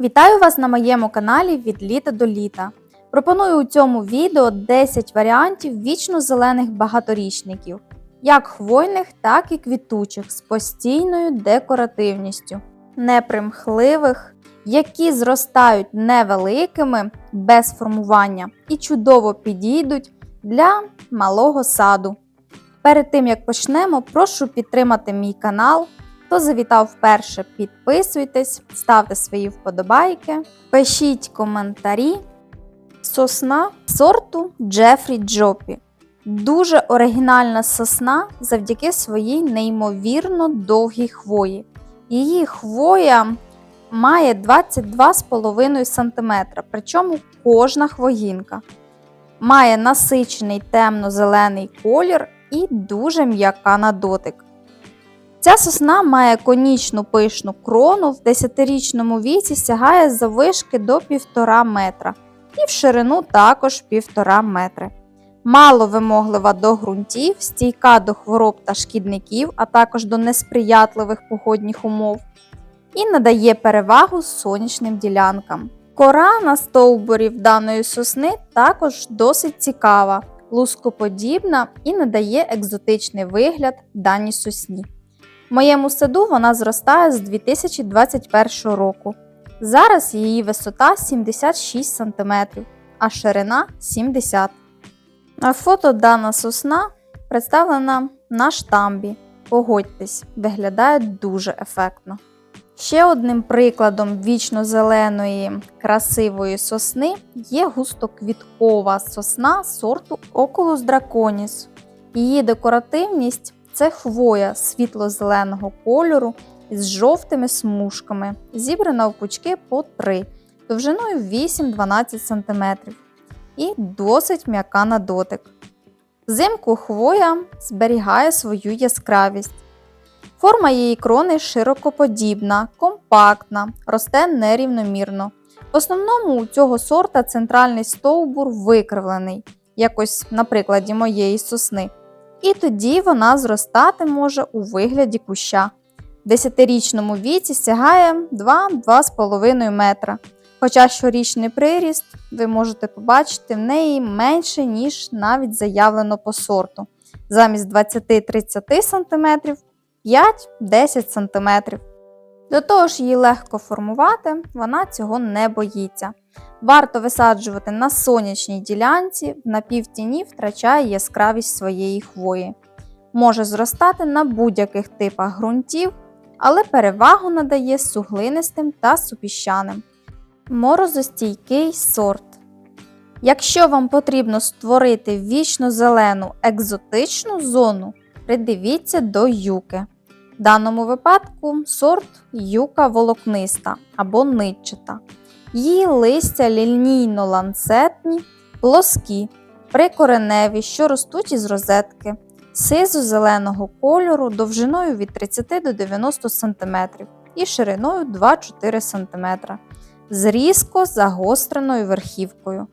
Вітаю вас на моєму каналі від літа до літа. Пропоную у цьому відео 10 варіантів вічно зелених багаторічників, як хвойних, так і квітучих з постійною декоративністю, непримхливих, які зростають невеликими без формування і чудово підійдуть для малого саду. Перед тим як почнемо, прошу підтримати мій канал. Хто завітав вперше, підписуйтесь, ставте свої вподобайки, пишіть коментарі. Сосна сорту Джефрі Джопі. Дуже оригінальна сосна завдяки своїй неймовірно довгій хвої. Її хвоя має 22,5 см, причому кожна хвоїнка. Має насичений темно-зелений колір і дуже м'яка на дотик. Ця сосна має конічну пишну крону, в 10-річному віці сягає заввишки до 1,5 метра і в ширину також 1,5 метри. Мало вимоглива до ґрунтів, стійка до хвороб та шкідників, а також до несприятливих погодних умов, і надає перевагу сонячним ділянкам. Кора на стовбурі даної сосни також досить цікава, лускоподібна і надає екзотичний вигляд даній сосні. Моєму саду вона зростає з 2021 року. Зараз її висота 76 см, а ширина 70 На фото дана сосна представлена на штамбі. Погодьтесь, виглядає дуже ефектно. Ще одним прикладом вічно-зеленої красивої сосни є густоквіткова сосна сорту Oculus draconis. Її декоративність це хвоя світло-зеленого кольору із жовтими смужками, зібрана в пучки по 3, довжиною 8-12 см і досить м'яка на дотик. Взимку хвоя зберігає свою яскравість. Форма її крони широкоподібна, компактна, росте нерівномірно. В основному у цього сорта центральний стовбур викривлений, якось на прикладі моєї сосни. І тоді вона зростати може у вигляді куща. В 10-річному віці сягає 2-2,5 метра. Хоча щорічний приріст ви можете побачити в неї менше, ніж навіть заявлено по сорту. Замість 20-30 см 5-10 см. До того ж, її легко формувати, вона цього не боїться. Варто висаджувати на сонячній ділянці, в напівтіні втрачає яскравість своєї хвої. Може зростати на будь-яких типах ґрунтів, але перевагу надає суглинистим та супіщаним. Морозостійкий сорт. Якщо вам потрібно створити вічно зелену екзотичну зону, придивіться до юки. В даному випадку сорт юка волокниста або нитчата. Її листя лінійно-ланцетні, плоскі, прикореневі, що ростуть із розетки, сизо-зеленого кольору довжиною від 30 до 90 см і шириною 2-4 см, з різко загостреною верхівкою.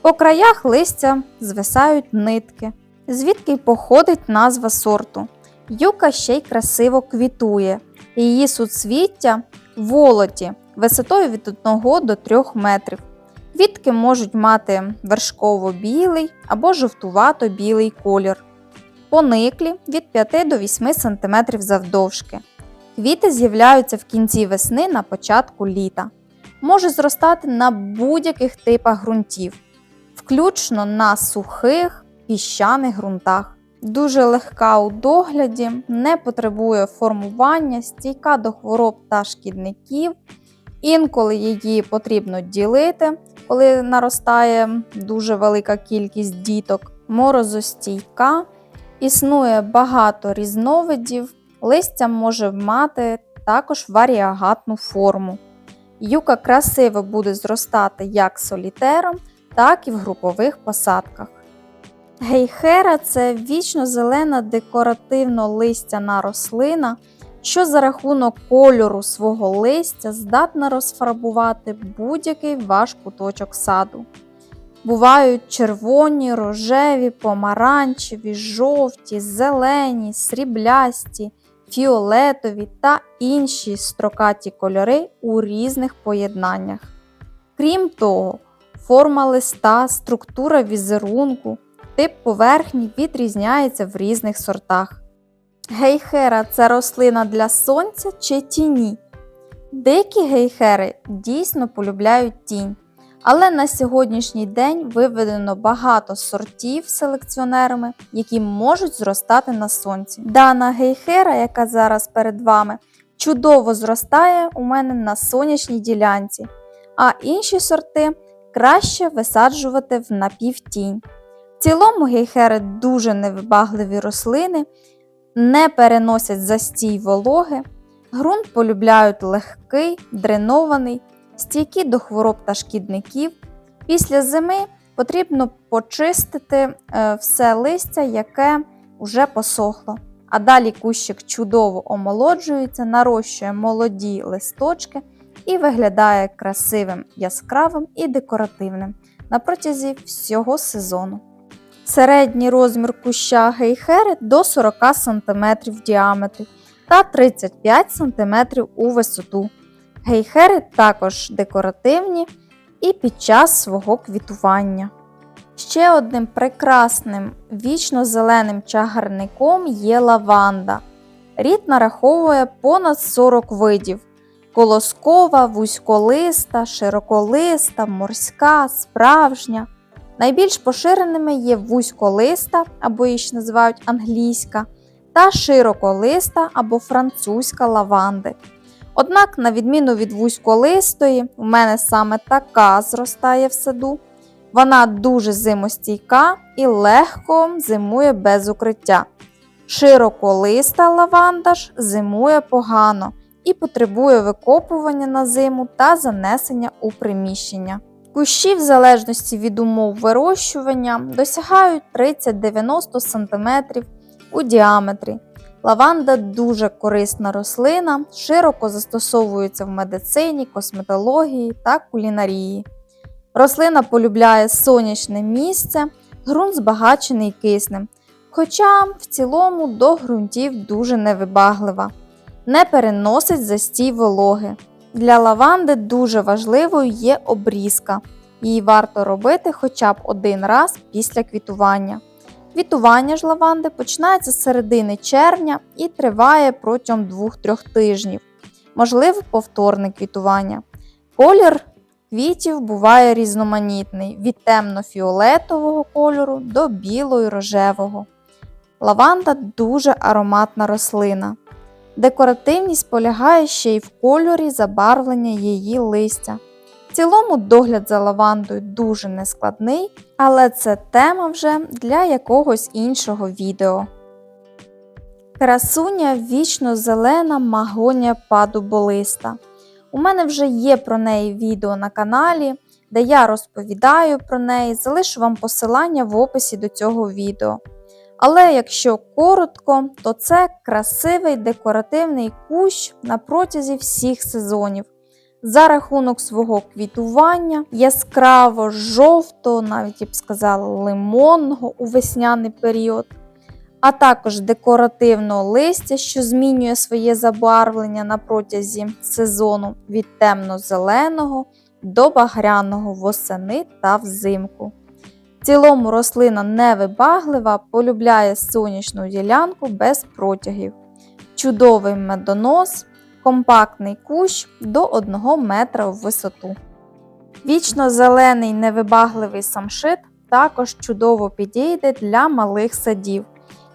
По краях листя звисають нитки, звідки й походить назва сорту. Юка ще й красиво квітує, її суцвіття волоті висотою від 1 до 3 метрів. Квітки можуть мати вершково-білий або жовтувато-білий колір. Пониклі від 5 до 8 см завдовжки. Квіти з'являються в кінці весни на початку літа. Може зростати на будь-яких типах ґрунтів, включно на сухих піщаних ґрунтах. Дуже легка у догляді, не потребує формування, стійка до хвороб та шкідників. Інколи її потрібно ділити, коли наростає дуже велика кількість діток. Морозостійка. Існує багато різновидів, листя може мати також варіагатну форму. Юка красиво буде зростати як солітером, так і в групових посадках. Гейхера це вічно зелена декоративно-листяна рослина, що за рахунок кольору свого листя здатна розфарбувати будь-який ваш куточок саду. Бувають червоні, рожеві, помаранчеві, жовті, зелені, сріблясті, фіолетові та інші строкаті кольори у різних поєднаннях. Крім того, форма листа, структура візерунку, тип поверхні відрізняється в різних сортах. Гейхера це рослина для сонця чи тіні. Деякі гейхери дійсно полюбляють тінь, але на сьогоднішній день виведено багато сортів селекціонерами, які можуть зростати на сонці. Дана гейхера, яка зараз перед вами, чудово зростає у мене на сонячній ділянці, а інші сорти краще висаджувати в напівтінь. Цілому гейхери дуже невибагливі рослини, не переносять застій вологи. Ґрунт полюбляють легкий, дренований, стійкі до хвороб та шкідників. Після зими потрібно почистити е, все листя, яке вже посохло. А далі кущик чудово омолоджується, нарощує молоді листочки і виглядає красивим, яскравим і декоративним на протязі всього сезону. Середній розмір куща гейхери до 40 см в діаметрі та 35 см у висоту. Гейхери також декоративні і під час свого квітування. Ще одним прекрасним вічно-зеленим чагарником є лаванда. Рід нараховує понад 40 видів: колоскова, вузьколиста, широколиста, морська, справжня. Найбільш поширеними є вузьколиста, або її ще називають англійська, та широколиста або французька лаванди. Однак, на відміну від вузьколистої, у мене саме така зростає в саду. Вона дуже зимостійка і легко зимує без укриття. Широколиста лаванда ж зимує погано і потребує викопування на зиму та занесення у приміщення. Кущі, в залежності від умов вирощування, досягають 30-90 см у діаметрі. Лаванда дуже корисна рослина, широко застосовується в медицині, косметології та кулінарії. Рослина полюбляє сонячне місце, ґрунт збагачений киснем, хоча в цілому до ґрунтів дуже невибаглива, не переносить застій вологи. Для лаванди дуже важливою є обрізка. Її варто робити хоча б один раз після квітування. Квітування ж лаванди починається з середини червня і триває протягом 2-3 тижнів. Можливо, повторне квітування. Колір квітів буває різноманітний від темно-фіолетового кольору до білого і рожевого. Лаванда дуже ароматна рослина. Декоративність полягає ще й в кольорі забарвлення її листя. В цілому догляд за лавандою дуже нескладний, але це тема вже для якогось іншого відео. Красуня вічно зелена магонія падуболиста. У мене вже є про неї відео на каналі, де я розповідаю про неї, залишу вам посилання в описі до цього відео. Але якщо коротко, то це красивий декоративний кущ на протязі всіх сезонів. За рахунок свого квітування, яскраво жовтого, навіть я б сказала, лимонного у весняний період, а також декоративного листя, що змінює своє забарвлення на протязі сезону від темно-зеленого до багряного восени та взимку. В цілому рослина невибаглива, полюбляє сонячну ділянку без протягів, чудовий медонос, компактний кущ до 1 метра в висоту. Вічно зелений невибагливий самшит також чудово підійде для малих садів.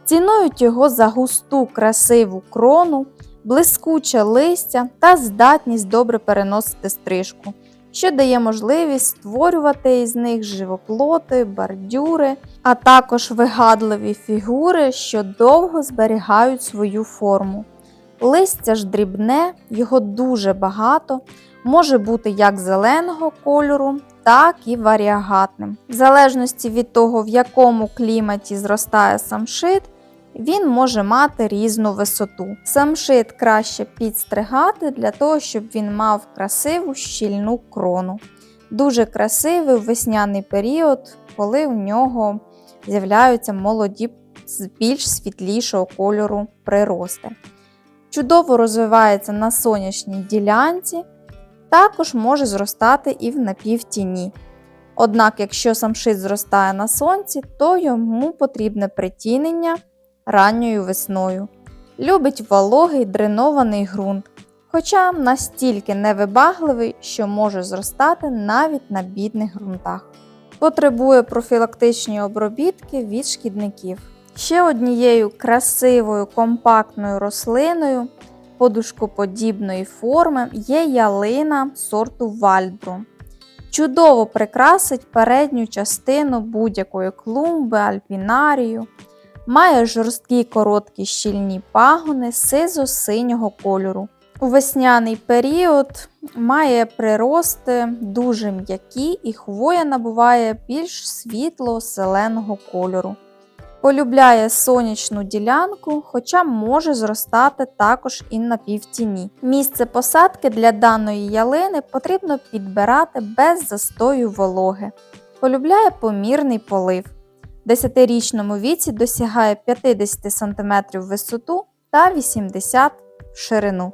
Цінують його за густу красиву крону, блискуче листя та здатність добре переносити стрижку що дає можливість створювати із них живоплоти, бордюри, а також вигадливі фігури, що довго зберігають свою форму. Листя ж дрібне, його дуже багато, може бути як зеленого кольору, так і варіагатним. В залежності від того, в якому кліматі зростає самшит, він може мати різну висоту. Самшит краще підстригати для того, щоб він мав красиву щільну крону. Дуже красивий весняний період, коли у нього з'являються молоді з більш світлішого кольору прирости. Чудово розвивається на сонячній ділянці, також може зростати і в напівтіні. Однак, якщо самшит зростає на сонці, то йому потрібне притінення ранньою весною. Любить вологий дренований ґрунт, хоча настільки невибагливий, що може зростати навіть на бідних ґрунтах. Потребує профілактичні обробітки від шкідників. Ще однією красивою компактною рослиною подушкоподібної форми є ялина сорту Вальбру. Чудово прикрасить передню частину будь-якої клумби, альпінарію. Має жорсткі короткі щільні пагони сизо-синього кольору. У весняний період має прирости дуже м'які і хвоя набуває більш світло-зеленого кольору. Полюбляє сонячну ділянку, хоча може зростати також і на півтіні. Місце посадки для даної ялини потрібно підбирати без застою вологи. Полюбляє помірний полив. В 10-річному віці досягає 50 см в висоту та 80 в ширину.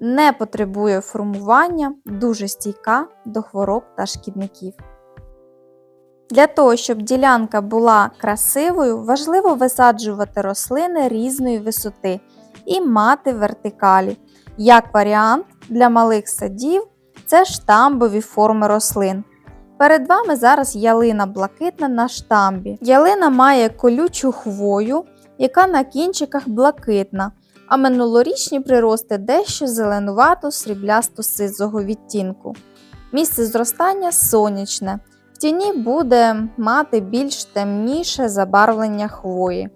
Не потребує формування, дуже стійка до хвороб та шкідників. Для того, щоб ділянка була красивою, важливо висаджувати рослини різної висоти і мати вертикалі. Як варіант для малих садів це штамбові форми рослин. Перед вами зараз ялина блакитна на штамбі. Ялина має колючу хвою, яка на кінчиках блакитна, а минулорічні прирости дещо зеленувато сріблясто сизого відтінку. Місце зростання сонячне. В тіні буде мати більш темніше забарвлення хвої.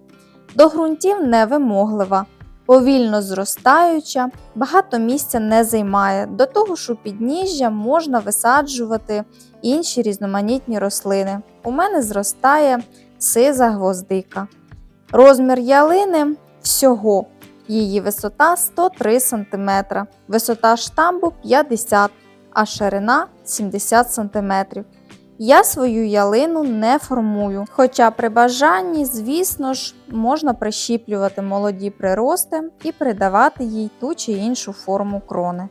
До ґрунтів невимоглива, повільно зростаюча, багато місця не займає. До того ж у підніжжя можна висаджувати інші різноманітні рослини. У мене зростає сиза гвоздика. Розмір ялини всього. Її висота 103 см, висота штамбу 50 а ширина 70 см. Я свою ялину не формую, хоча при бажанні, звісно ж, можна прищіплювати молоді прирости і придавати їй ту чи іншу форму крони.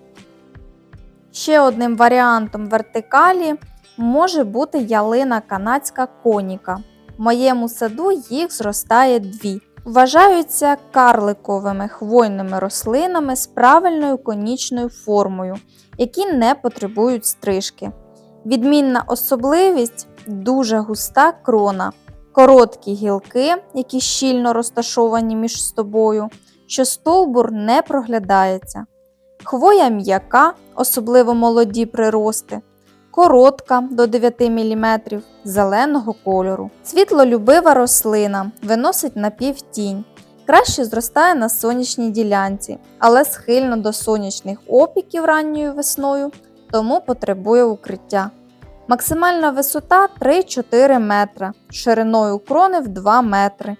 Ще одним варіантом вертикалі може бути ялина канадська коніка. В моєму саду їх зростає дві. Вважаються карликовими хвойними рослинами з правильною конічною формою, які не потребують стрижки. Відмінна особливість дуже густа крона, короткі гілки, які щільно розташовані між собою, що стовбур не проглядається. Хвоя м'яка, особливо молоді прирости, коротка до 9 мм, зеленого кольору. Світлолюбива рослина, виносить напівтінь. Краще зростає на сонячній ділянці, але схильно до сонячних опіків ранньою весною, тому потребує укриття. Максимальна висота 3-4 метра, шириною крони в 2 метри.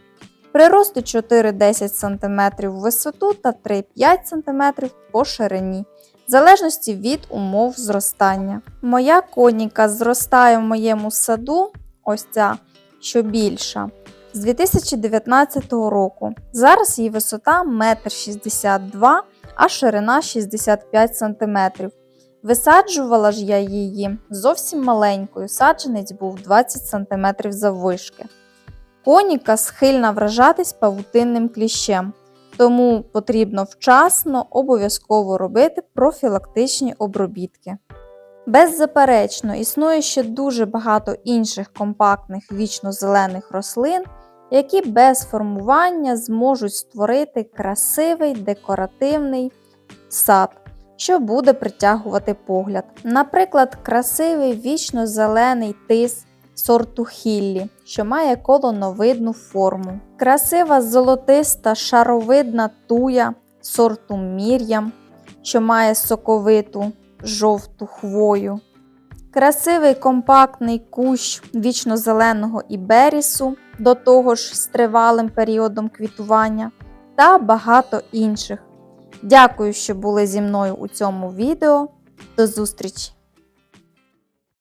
Прирости 4-10 см в висоту та 3-5 см по ширині, в залежності від умов зростання. Моя коніка зростає в моєму саду, ось ця, що більша, з 2019 року. Зараз її висота 1,62 м, а ширина 65 см. Висаджувала ж я її зовсім маленькою, саджанець був 20 см заввишки. Коніка схильна вражатись павутинним кліщем, тому потрібно вчасно обов'язково робити профілактичні обробітки. Беззаперечно, існує ще дуже багато інших компактних вічно-зелених рослин, які без формування зможуть створити красивий декоративний сад що буде притягувати погляд. Наприклад, красивий вічно-зелений тис сорту Хіллі, що має колоновидну форму. Красива золотиста шаровидна туя сорту Мір'ям, що має соковиту жовту хвою. Красивий компактний кущ вічно-зеленого іберісу, до того ж з тривалим періодом квітування, та багато інших. Дякую, що були зі мною у цьому відео. До зустрічі!